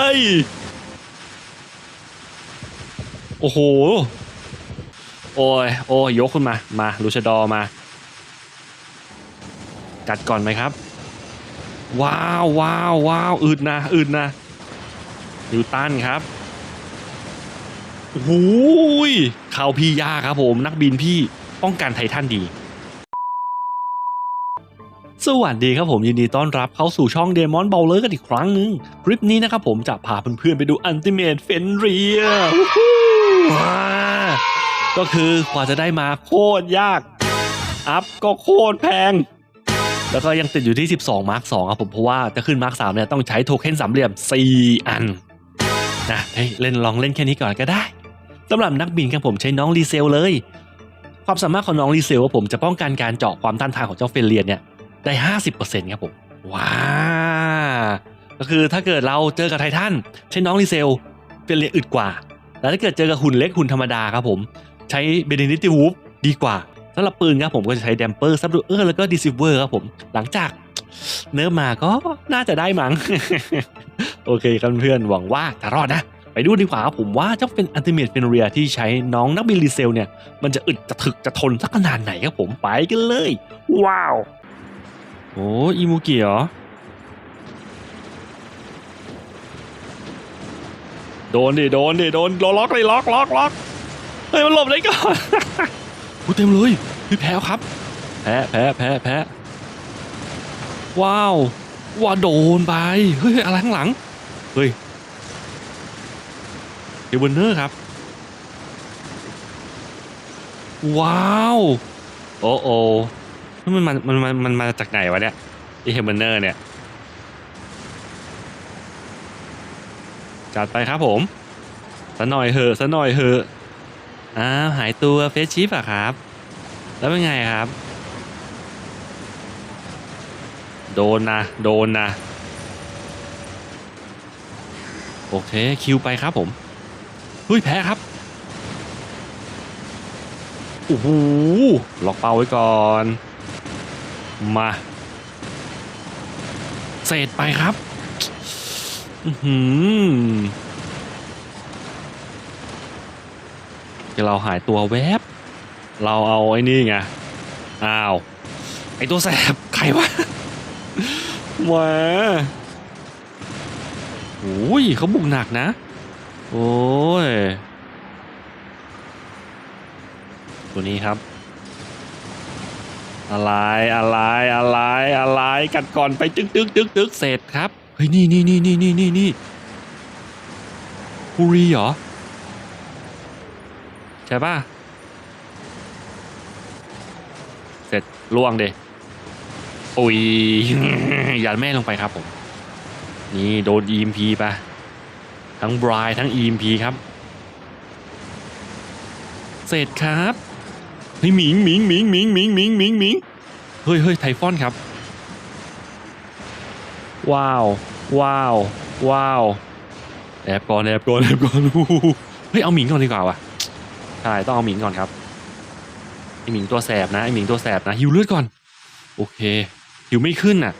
เอ้ย โอ้โห โอ้ย โอ้ยยกขึ้นมา มาลูชดอมา กัดก่อนไหมครับ ว้าวว้าวว้าวอึดนะอึดนะนิวตันครับโอ้โหยเข้าพี่ยากครับผม นักบินพี่ป้องกันไททันดี สวัสดีครับผมยินดีต้อนรับเข้าสู่ช่องเดมอนเบลเลอร์กันอีกครั้งหนึ่งคลิปนี้นะครับผมจะพาเพื่อนๆไปดูอันติเม e เฟนเรียก็คือกว่าจะได้มาโคตรยาก อัพก็โคตรแพง แล้วก็ยังติดอยู่ที่ 12 มาร์ค2ครับผมเพราะว่าจะขึ้นมาร์ค3เนี่ยต้องใช้โทเค็นสามเหลี่ยม 4 อันนะเฮ้ยเล่นลองเล่นแค่นี้ก่อนก็ได้สำหรับนักบินครับผมใช้น้องรีเซลเลย ความสามารถของน้องรีเซลว่าผมจะป้องกันการเจาะความต้านทานของเจ้าเฟรเลียนเนี่ย ได้ 50%ครับผม ว้า ก็คือถ้าเกิดเราเจอกับไททันใช้น้องรีเซลเป็นเรียอึดกว่า แต่ถ้าเกิดเจอกับหุ่นเล็กหุ่นธรรมดาครับผม ใช้เบเดนิตี้วูฟดีกว่าสำหรับปืนครับผมก็จะใช้แดมเปอร์ซับดูเออร์แล้วก็ดิซิเวอร์ครับผม หลังจากเนื้อมาก็น่าจะได้มั้ง โอเคครับเพื่อนหวังว่าจะรอดนะ ไปดูดีกว่าผมว่าเจ้าเป็นอันติเมตเป็นเรียที่ใช้น้องนักบินรีเซลเนี่ย มันจะอึดจะถึกจะทนสักขนาดไหนครับผมไปกันเลย ว้าว โอ้อีมูกิเหรอ โดนดิ โดนดิ โดนล็อกเลยล็อกล็อกล็อกเฮ้ย มันหลบได้ก่อน กูเต็มเลยพี่แพ้ครับ แพ้แพ้แพ้แพ้ว้าวว่าโดนไป เฮ้ย อะไรข้างหลัง เฮ้ยเดวินเนอร์ครับ ว้าว โอ้โอ มันมันมันมันมันมาจากไหนวะเนี่ยไอเฮมเบอร์เนอร์เนี่ยจัดไปครับผมสะหน่อยเหอะสะหน่อยเหอะอ้าวหายตัวเฟสชิฟอะครับ แล้วเป็นไงครับ โดนนะโดนนะโอเคคิวไปครับผมเฮ้ยแพ้ครับโอ้โหล็อกเป้าไว้ก่อน มาเสร็จไปครับอือหือเดี๋ยวเราหายตัวแวบ เราเอาไอ้นี่ไง อ้าว ไอ้ตัวแสบ ใครวะมาโอ้ยเขาบุกหนักนะ โอ้ย ตัวนี้ครับ อะไรอะไรอะไรอะไรกันก่อนไปตึกตึกตึกตึกเสร็จครับเฮ้ยนี่นี่นี่นี่นี่นี่นี่ฮูรีเหรอใช่ป่ะเสร็จล่วงเดอุ้ยยันแม่ลงไปครับผม นี่โดน EMP ไปทั้งบรายทั้ง EMP ครับ เสร็จครับ เฮ้ยหมิงหมิงหมิงหมิงหมิงหมิงหมิงหมิงเฮ้ยเฮ้ยไทฟอนครับ ว้าว ว้าว ว้าวแอบก่อนแอบก่อนแอบก่อนอู้หูเฮ้ยเอาหมิงก่อนดีกว่าว่ะใช่ต้องเอาหมิงก่อนครับไอหมิงตัวแสบนะไอหมิงตัวแสบนะหิวเลือดก่อน โอเคหิวไม่ขึ้นน่ะ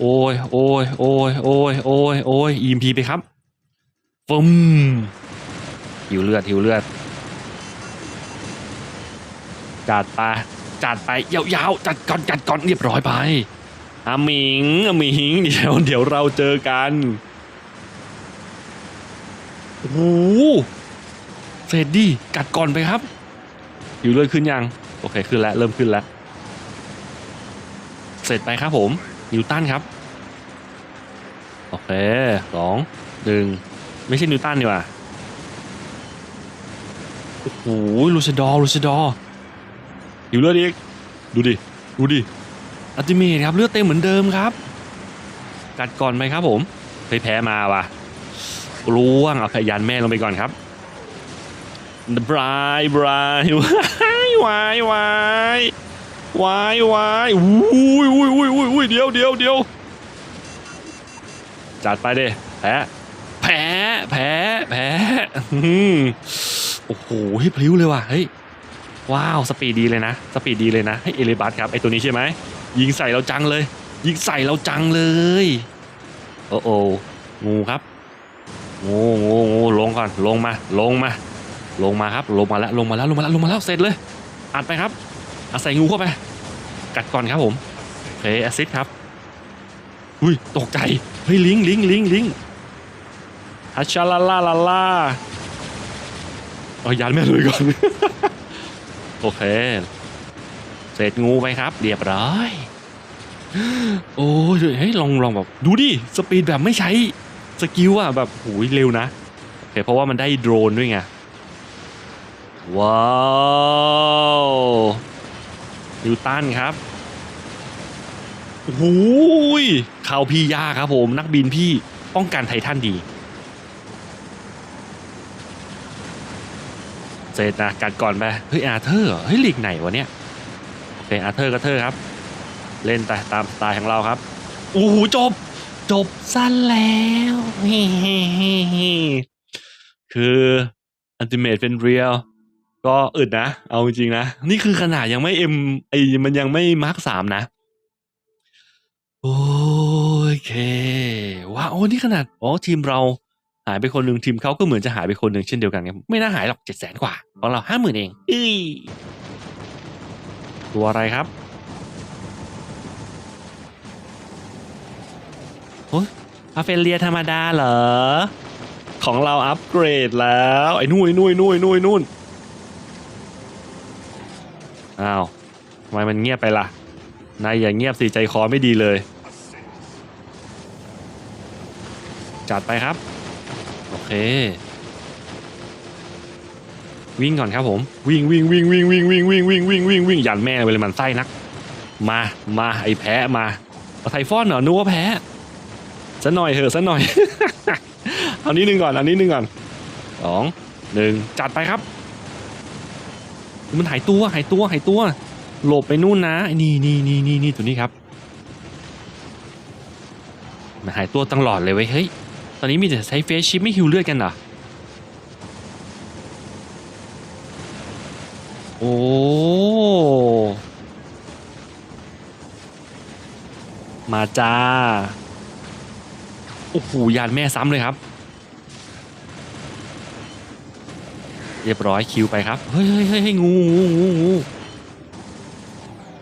โอ้ยโอ้ยโอ้ยโอ้ยโอ้ยโอ้ย EMP ไปครับฟึม หิวเลือดหิวเลือด จัดไปจัดไปยาวๆจัดก่อนจัดก่อนเรียบร้อยไปอาหมิงอาหมิงเดี๋ยวเดี๋ยวเราเจอกันโอ้โหเสร็จดิกัดก่อนไปครับหิวเลือดขึ้นยัง โอเคขึ้นแล้ว เริ่มขึ้นแล้ว เสร็จไปครับผม นิวตันครับ โอเคสองหนึ่งไม่ใช่นิวตันนี่ว่า โอ้โหลูชดอร์ลูชดอหิวเลือดอีกดูดิ ดูดิอัติเมทครับเลือดเต็มเหมือนเดิมครับ กัดก่อนไหมครับผมไปแพ้มาว่ะร่วงเอาขยันแม่ลงไปก่อนครับบรายบรายวายวายวายวายวายอุ้ยอุ้ยอุ้ยอุ้ยอุ้ยเดียวเดียวเดียวจัดไปเด้แพ้แพ้แพ้แพ้ โอ้โหเฮ้พลิ้วเลยว่ะเฮ้ยว้าวสปีดดีเลยนะสปีดดีเลยนะให้เอเลบัสครับไอตัวนี้ใช่ไหมยิงใส่เราจังเลย ยิงใส่เราจังเลยโอ้โองูครับงูงูงูลงก่อนลงมาลงมา ลงมาครับลงมาแล้วลงมาแล้วลงมาแล้วลงมาแล้วเสร็จเลยอัดไปครับอาศัยงูเข้าไปกัดก่อนครับผมเคแอซิดครับอุ้ยตกใจเฮ้ยลิงลิงลิงลิงฮัชชาลาลาลาลา เอายันแม่เลยก่อน โอเค เสร็จงูไปครับ เรียบร้อย โอ้ยเฮ้ยลองลองแบบดูดิ สปีดแบบไม่ใช้สกิลอะแบบหูยเร็วนะโอเคเพราะว่ามันได้โดรนด้วยไง ว้าวนิวตันครับโอ้โหยข่าวพี่ยาครับผม นักบินพี่ป้องกันไททันดี เสร็จนะกัดก่อนไปเฮ้ยอาเธอร์เฮ้ยลีกไหนวะเนี่ยโอเคอาเธอร์ก็เธอครับ เล่นแต่ตามสไตล์ของเราครับโอ้โหจบ จบสั้นแล้วเฮ้คืออันติเมตเป็นเรียลก็อึดนะ เอาจริงนะ นี่คือขนาดยังไม่เอ็มไอมันยังไม่มาร์คสามนะ โอเค ว้าวโอ้นี่ขนาด อ๋อ ทีมเรา หายไปคนหนึ่งทีมเขาก็เหมือนจะหายไปคนหนึ่งเช่นเดียวกันครับไม่น่าหายหรอกเจ็ดแสนกว่าของเราห้าหมื่นเองอีตัวอะไรครับอาเฟเลียธรรมดาเหรอ ของเราอัปเกรดแล้ว ไอ้นู่นไอ้นู่นไอ้นู่นไอ้นู่นไอ้นู่นอ้าวทำไมมันเงียบไปล่ะ นายอย่าเงียบสิใจคอไม่ดีเลย จัดไปครับโอ เค วิ่งก่อนครับผม วิ่งวิ่งวิ่งวิ่งวิ่งวิ่งวิ่งวิ่งวิ่งวิ่งวิ่งยันแม่ไปเลยมันไส้นัก มามาไอ้แพ้มาเอาไทฟอนเหรอนึกว่าแพ้สักหน่อยเหอะสักหน่อยเอานี้หนึ่งก่อนเอานี้หนึ่งก่อนสองหนึ่งจัดไปครับ มันหายตัวหายตัวหายตัว หลบไปนู่นนะไอ้นี่นี่นี่นี่นี่ตัวนี้ครับมันหายตัวตลอดเลยเว้ยเฮ้ย ตอนนี้มีแต่ใช้เฟสชิปไม่ฮิวเลือดกันเหรอ โอ้มาจ้า โอ้โหยานแม่ซ้ำเลยครับ เรียบร้อยคิวไปครับ เฮ้ยเฮ้ยเฮ้ยงูงูงูงู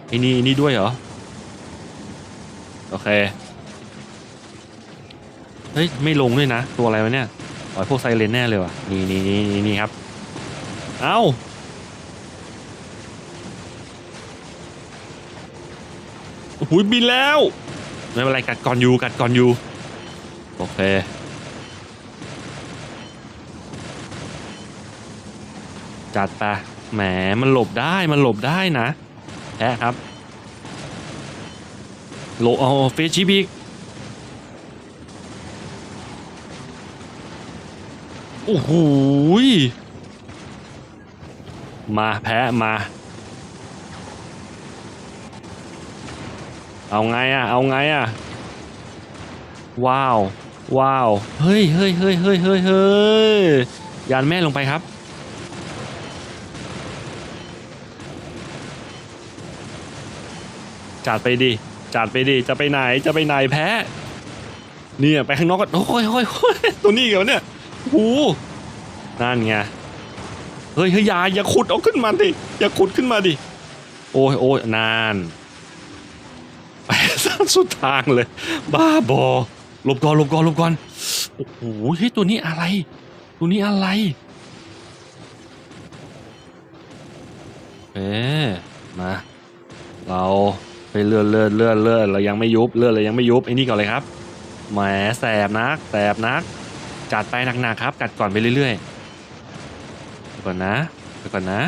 ไอ้นี่นี่ด้วยเหรอ โอเค เฮ้ยไม่ลงด้วยนะ ตัวอะไรวะเนี่ยอ๋อยพวกไซเรนแน่เลยว่ะนี่นี่นี่นี่นี่ครับ เอ้าโอ้โหบินแล้ว ไม่เป็นไรกัดก่อนอยู่กัดก่อนอยู่ โอเคจัดไปแหมมันหลบได้มันหลบได้นะแพ้ครับโลเอาเฟชชิบิก โอ้โหมาแพ้มา เอาไงอะเอาไงอะว้าว ว้าว เฮ้ยเฮ้ยเฮ้ยเฮ้ยเฮ้ยเฮ้ยยานแม่ลงไปครับ จัดไปดิ จัดไปดิ จะไปไหน จะไปไหนแพ้ เนี่ย ไปข้างนอกก็โอ้ยโอ้ยโอ้ยตัวนี้เหรอเนี่ย หนั่นไง เฮ้ยเฮ้ยอย่าอย่าขุดเอาขึ้นมาดิ อย่าขุดขึ้นมาดิ โอ้ยโอ้ยนานไปสุดทางเลย บ้าบอหลบก่อนหลบก่อนหลบก่อน โอ้โหเฮ้ยตัวนี้อะไร ตัวนี้อะไร เอ๊มาเราไปเลื่อนเลื่อนเลื่อนเลื่อนเรายังไม่ยุบเลื่อนเรายังไม่ยุบไอ้นี่ก่อนเลยครับแหมแสบนักแสบนัก จัดไปหนักๆครับ กัดก่อนไปเรื่อยๆไปก่อนนะไปก่อนนะ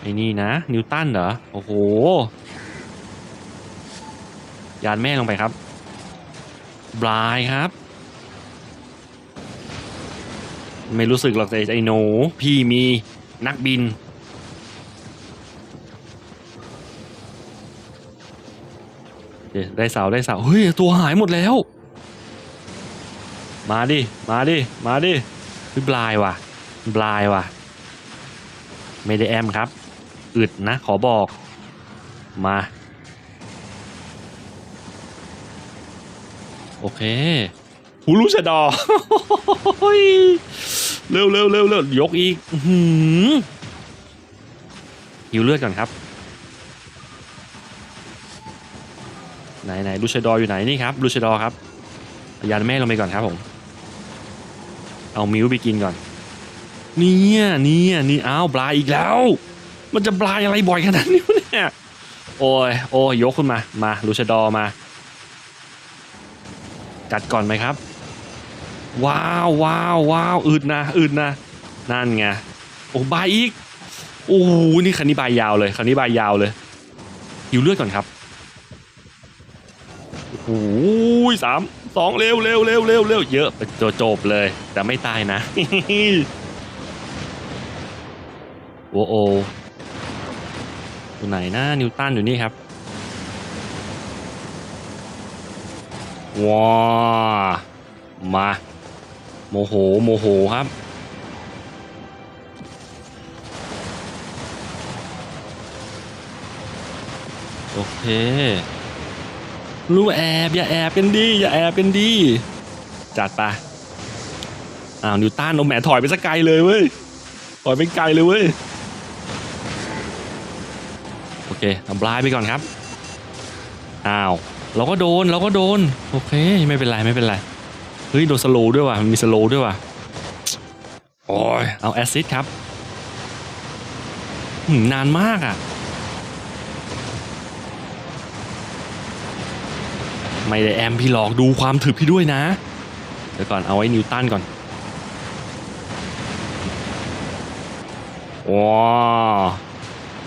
ไอ้นี่นะ นิวตันเหรอ โอ้โห ยานแม่ลงไปครับ บลายครับ ไม่รู้สึกหรอกแต่ไอ้หนูพี่มีนักบินได้เสาได้เสาเฮ้ย ตัวหายหมดแล้ว มาดิ มาดิ มาดิเฮ้ยบลายว่ะบลายว่ะ ไม่ได้แอมครับ อึดนะ ขอบอก มา โอเคหูลูชดอ เร็วเร็วเร็วเร็วยกอีกหือหิวเลือดก่อนครับ ไหนไหนลูชดออยู่ไหนนี่ครับลูชดอครับเอายันแม่ลงไปก่อนครับผม เอามิวไปกินก่อน เนี่ยเนี่ยนี่อ้าวบลายอีกแล้ว มันจะบลายอะไรบ่อยขนาดนี้เนี่ยโอ้ยโอ้ยยกขึ้นมามาลูชดอมาจัดก่อนไหมครับ ว้าวว้าวว้าวอึดนะอึดนะนั่นไงโอ้บายอีกโอ้โหนี่คันนี้บายยาวเลยคันนี้บายยาวเลยหิวเลือดก่อนครับโอ้โหสาม สองเร็วเร็วเร็วเร็วเร็วเยอะโจจบเลย แต่ไม่ตายนะโอโออยู่ไหนนะนิวตันอยู่นี่ครับว้ามาโมโหโมโหครับโอเค รู้แอบอย่าแอบกันดีอย่าแอบกันดี จัดไปอ้าวนิวตันเอาแหมถอยไปสักไกลเลยเว้ยถอยไปไกลเลยเว้ยโอเคทำลายไปก่อนครับอ้าวเราก็โดนเราก็โดนโอเคไม่เป็นไรไม่เป็นไรเฮ้ยโดนสโลด้วยว่ะมันมีสโลด้วยว่ะโอ้ยเอาแอซิดครับนานมากอะ ไม่ได้แอมพี่หลอกดูความถึกพี่ด้วยนะ เดี๋ยวก่อนเอาไว้นิวตันก่อนว้าว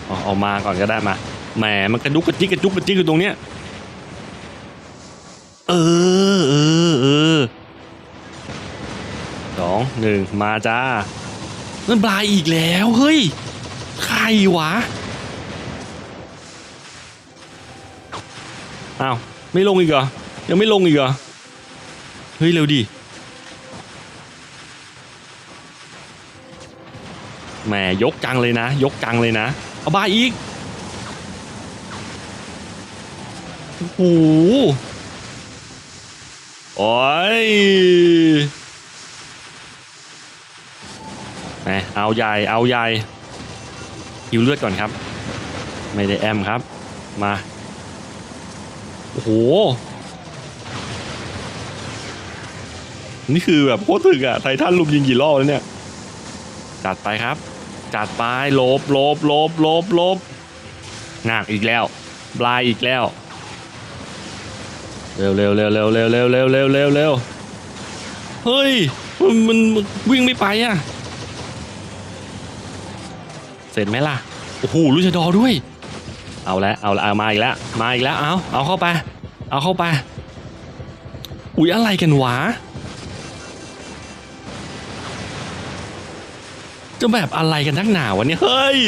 เอาเอามาก่อนก็ได้มาแหมมันกระดุกกระจิกกระจุกกระจิกอยู่ตรงเนี้ยเออเออเออสองหนึ่งมาจ้านั่นบลายอีกแล้วเฮ้ยใครวะอ้าว ไม่ลงอีกเหรอ ยังไม่ลงอีกเหรอ เฮ้ย เร็วดิแหมยกจังเลยนะ ยกจังเลยนะ เอาบายอีก โอ้โหโอ้ยแหมเอาใหญ่ เอาใหญ่หิวเลือดก่อนครับ ไม่ได้แอมครับ มา โอ้โห นี่คือแบบโคตรถึกอะไททันลุมยิงกี่รอบแล้วเนี่ย จัดไปครับ จัดไปโลบโลบโลบโลบโลบงากอีกแล้วบลายอีกแล้ว เร็วเร็วเร็วเร็วเร็วเร็วเร็วเร็วเร็วเร็วเฮ้ยมันมันมันวิ่งไม่ไปอะเสร็จไหมล่ะ โอ้โหลูชดอด้วย เอาและเอาละเอามาอีกแล้วมาอีกแล้วเอาเอาเข้าไป เอาเข้าไป อุ๊ยอะไรกันวะจะแบบอะไรกันนักหนาวะเนี่ยเฮ้ย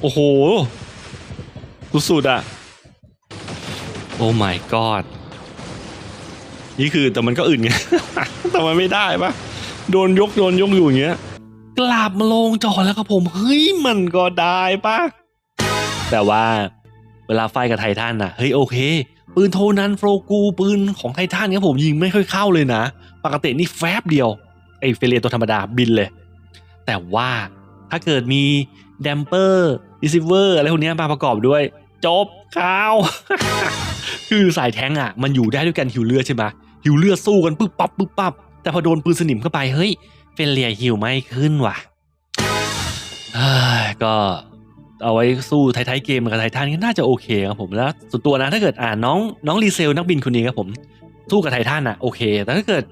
โอ้โหสุดอะโอ้ my god นี่คือแต่มันก็อื่นไง แต่มันไม่ได้ปะโดนยกโดนยกอยู่อย่างเงี้ย กลับมาลงจอแล้วครับผม เฮ้ยมันก็ได้ปะแต่ว่าเวลาไฟกับไททันน่ะเฮ้ยโอเค ปืนโทนันโฟกูปืนของไททันครับผมยิงไม่ค่อยเข้าเลยนะ ปกตินี่แฟบเดียวไอเฟเรียตัวธรรมดาบินเลย แต่ว่าถ้าเกิดมีแดมเปอร์ดิซิเวอร์อะไรพวกนี้มาประกอบด้วย จบข่าว คือสายแทงอะ มันอยู่ได้ด้วยกันหิวเลือดใช่ไหมหิวเลือดสู้กันปึ๊บปั๊บปึ๊บปั๊บแต่พอโดนปืนสนิมเข้าไปเฮ้ย ฟลเลียหิวไม่ขึ้นว่ะก็เอาไว้สู้ไทยๆเกมกับไททันก็น่าจะโอเคครับผมแล้วส่วนตัวนะถ้าเกิดอ่าน้องน้องรีเซลนักบินคนนี้ครับผมสู้กับไททันอะโอเค แต่ถ้าเกิด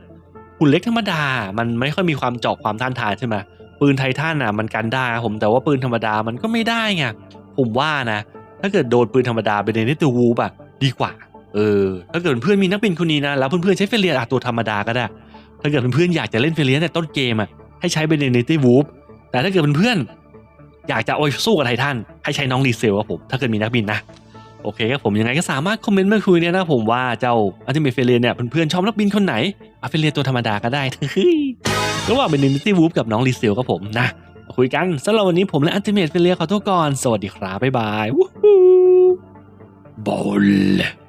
หุ่นเล็กธรรมดา มันไม่ค่อยมีความเจาะความต้านทานใช่ไหมปืนไททันอะมันกันได้ครับผมแต่ว่าปืนธรรมดามันก็ไม่ได้ไงผมว่านะ ถ้าเกิดโดนปืนธรรมดาไปในนิตวูบอะดีกว่า เออ ถ้าเกิดเพื่อนมีนักบินคนนี้นะแล้วเพื่อนๆใช้เฟรเลียอะตัวธรรมดาก็ได้ ถ้าเกิดเพื่อนๆอยากจะเล่นเฟรเลียแต่ต้นเกมอะให้ใช้เบเนเนตี้วูฟแต่ถ้าเกิดเพื่อนๆอยากจะเอาไปสู้กับไททันให้ใช้น้องรีเซลครับผมถ้าเกิดมีนักบินนะโอเคครับผมยังไงก็สามารถคอมเมนต์มาคุยเนี่ยนะผมว่าเจ้าอัลติเมทเฟรเลียเนี่ยเพื่อนๆชอบนักบินคนไหนเอาเฟรเลียตัวธรรมดาก็ได้ระหว่างเบเนเนตี้วูฟกับน้องรีเซลครับผมนะคุยกันสำหรับวันนี้ผมและอัลติเมทเฟรเลียขอตัวก่อนสวัสดีครับบ๊ายบายบอล